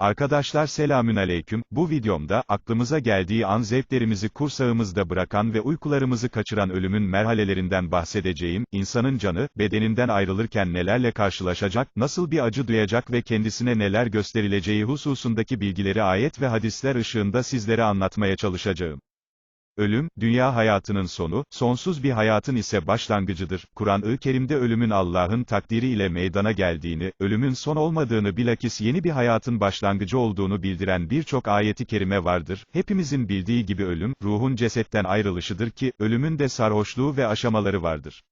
Arkadaşlar selamünaleyküm, bu videomda, aklımıza geldiği an zevklerimizi kursağımızda bırakan ve uykularımızı kaçıran ölümün merhalelerinden bahsedeceğim, insanın canı, bedeninden ayrılırken nelerle karşılaşacak, nasıl bir acı duyacak ve kendisine neler gösterileceği hususundaki bilgileri ayet ve hadisler ışığında sizlere anlatmaya çalışacağım. Ölüm, dünya hayatının sonu, sonsuz bir hayatın ise başlangıcıdır. Kur'an-ı Kerim'de ölümün Allah'ın takdiri ile meydana geldiğini, ölümün son olmadığını bilakis yeni bir hayatın başlangıcı olduğunu bildiren birçok ayeti kerime vardır. Hepimizin bildiği gibi ölüm, ruhun cesetten ayrılışıdır ki, ölümün de sarhoşluğu ve aşamaları vardır.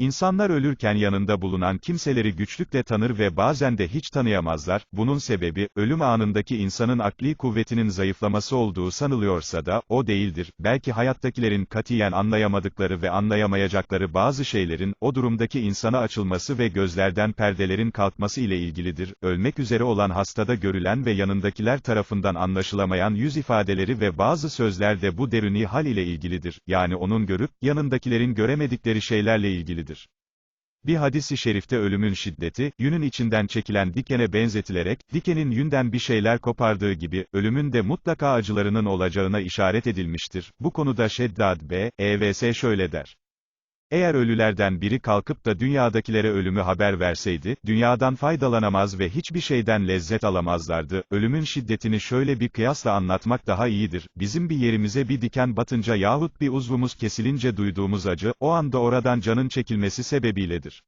İnsanlar ölürken yanında bulunan kimseleri güçlükle tanır ve bazen de hiç tanıyamazlar, bunun sebebi, ölüm anındaki insanın akli kuvvetinin zayıflaması olduğu sanılıyorsa da, o değildir, belki hayattakilerin katiyen anlayamadıkları ve anlayamayacakları bazı şeylerin, o durumdaki insana açılması ve gözlerden perdelerin kalkması ile ilgilidir, ölmek üzere olan hastada görülen ve yanındakiler tarafından anlaşılamayan yüz ifadeleri ve bazı sözler de bu deruni hal ile ilgilidir, yani onun görüp, yanındakilerin göremedikleri şeylerle ilgilidir. Bir hadisi şerifte ölümün şiddeti, yünün içinden çekilen dikene benzetilerek, dikenin yünden bir şeyler kopardığı gibi, ölümün de mutlaka acılarının olacağına işaret edilmiştir. Bu konuda Şeddad B. EVS şöyle der. Eğer ölülerden biri kalkıp da dünyadakilere ölümü haber verseydi, dünyadan faydalanamaz ve hiçbir şeyden lezzet alamazlardı. Ölümün şiddetini şöyle bir kıyasla anlatmak daha iyidir. Bizim bir yerimize bir diken batınca yahut bir uzvumuz kesilince duyduğumuz acı, o anda oradan canın çekilmesi sebebiyledir.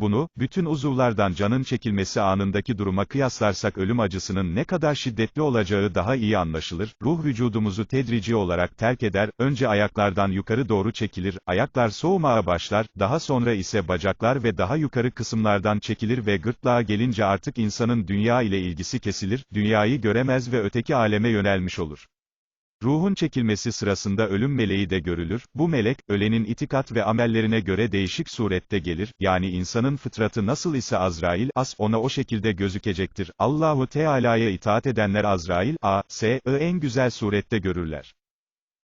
Bunu, bütün uzuvlardan canın çekilmesi anındaki duruma kıyaslarsak ölüm acısının ne kadar şiddetli olacağı daha iyi anlaşılır. Ruh vücudumuzu tedrici olarak terk eder, önce ayaklardan yukarı doğru çekilir, ayaklar soğumaya başlar, daha sonra ise bacaklar ve daha yukarı kısımlardan çekilir ve gırtlağa gelince artık insanın dünya ile ilgisi kesilir, dünyayı göremez ve öteki aleme yönelmiş olur. Ruhun çekilmesi sırasında ölüm meleği de görülür, bu melek, ölenin itikat ve amellerine göre değişik surette gelir, yani insanın fıtratı nasıl ise Azrail, as, ona o şekilde gözükecektir. Allahu Teala'ya itaat edenler Azrail, a, s, i en güzel surette görürler.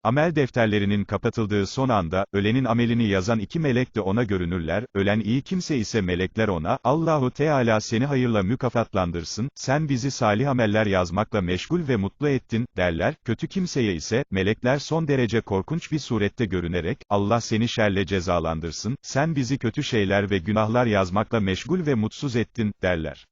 Amel defterlerinin kapatıldığı son anda, ölenin amelini yazan iki melek de ona görünürler, ölen iyi kimse ise melekler ona, Allahu Teala seni hayırla mükafatlandırsın, sen bizi salih ameller yazmakla meşgul ve mutlu ettin, derler, kötü kimseye ise, melekler son derece korkunç bir surette görünerek, Allah seni şerle cezalandırsın, sen bizi kötü şeyler ve günahlar yazmakla meşgul ve mutsuz ettin, derler.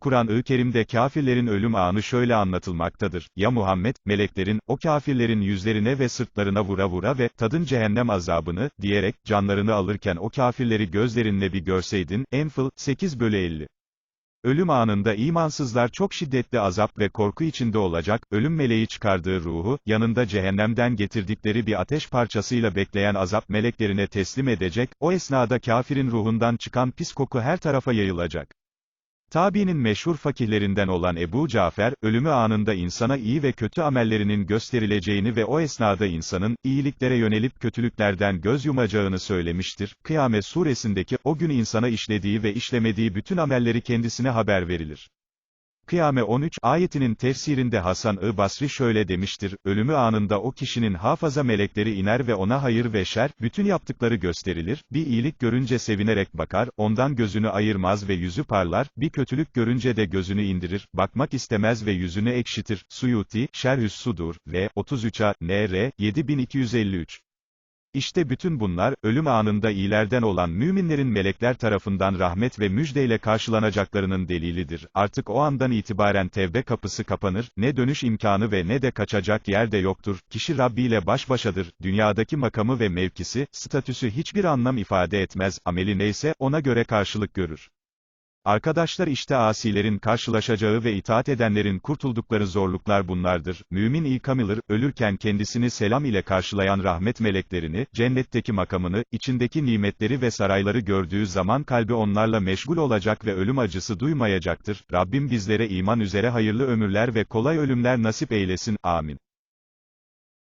Kur'an-ı Kerim'de kafirlerin ölüm anı şöyle anlatılmaktadır. Ya Muhammed, meleklerin, o kafirlerin yüzlerine ve sırtlarına vura vura ve, tadın cehennem azabını, diyerek, canlarını alırken o kafirleri gözlerinle bir görseydin, Enfıl, 8 bölü 50. Ölüm anında imansızlar çok şiddetli azap ve korku içinde olacak, ölüm meleği çıkardığı ruhu, yanında cehennemden getirdikleri bir ateş parçasıyla bekleyen azap meleklerine teslim edecek, o esnada kafirin ruhundan çıkan pis koku her tarafa yayılacak. Tabi'nin meşhur fakirlerinden olan Ebu Cafer, ölümü anında insana iyi ve kötü amellerinin gösterileceğini ve o esnada insanın, iyiliklere yönelip kötülüklerden göz yumacağını söylemiştir. Kıyamet suresindeki, o gün insana işlediği ve işlemediği bütün amelleri kendisine haber verilir. Kıyame 13 ayetinin tefsirinde Hasan-ı Basri şöyle demiştir, ölümü anında o kişinin hafaza melekleri iner ve ona hayır ve şer, bütün yaptıkları gösterilir, bir iyilik görünce sevinerek bakar, ondan gözünü ayırmaz ve yüzü parlar, bir kötülük görünce de gözünü indirir, bakmak istemez ve yüzünü ekşitir, Suyuti, Şerhüs Sudur, v. 33a, nr. 7253. İşte bütün bunlar, ölüm anında iyilerden olan müminlerin melekler tarafından rahmet ve müjdeyle karşılanacaklarının delilidir. Artık o andan itibaren tevbe kapısı kapanır, ne dönüş imkanı ve ne de kaçacak yer de yoktur. Kişi Rabbi ile baş başadır, dünyadaki makamı ve mevkisi, statüsü hiçbir anlam ifade etmez, ameli neyse, ona göre karşılık görür. Arkadaşlar işte asilerin karşılaşacağı ve itaat edenlerin kurtuldukları zorluklar bunlardır. Mümin İkamilır, ölürken kendisini selam ile karşılayan rahmet meleklerini, cennetteki makamını, içindeki nimetleri ve sarayları gördüğü zaman kalbi onlarla meşgul olacak ve ölüm acısı duymayacaktır. Rabbim bizlere iman üzere hayırlı ömürler ve kolay ölümler nasip eylesin. Amin.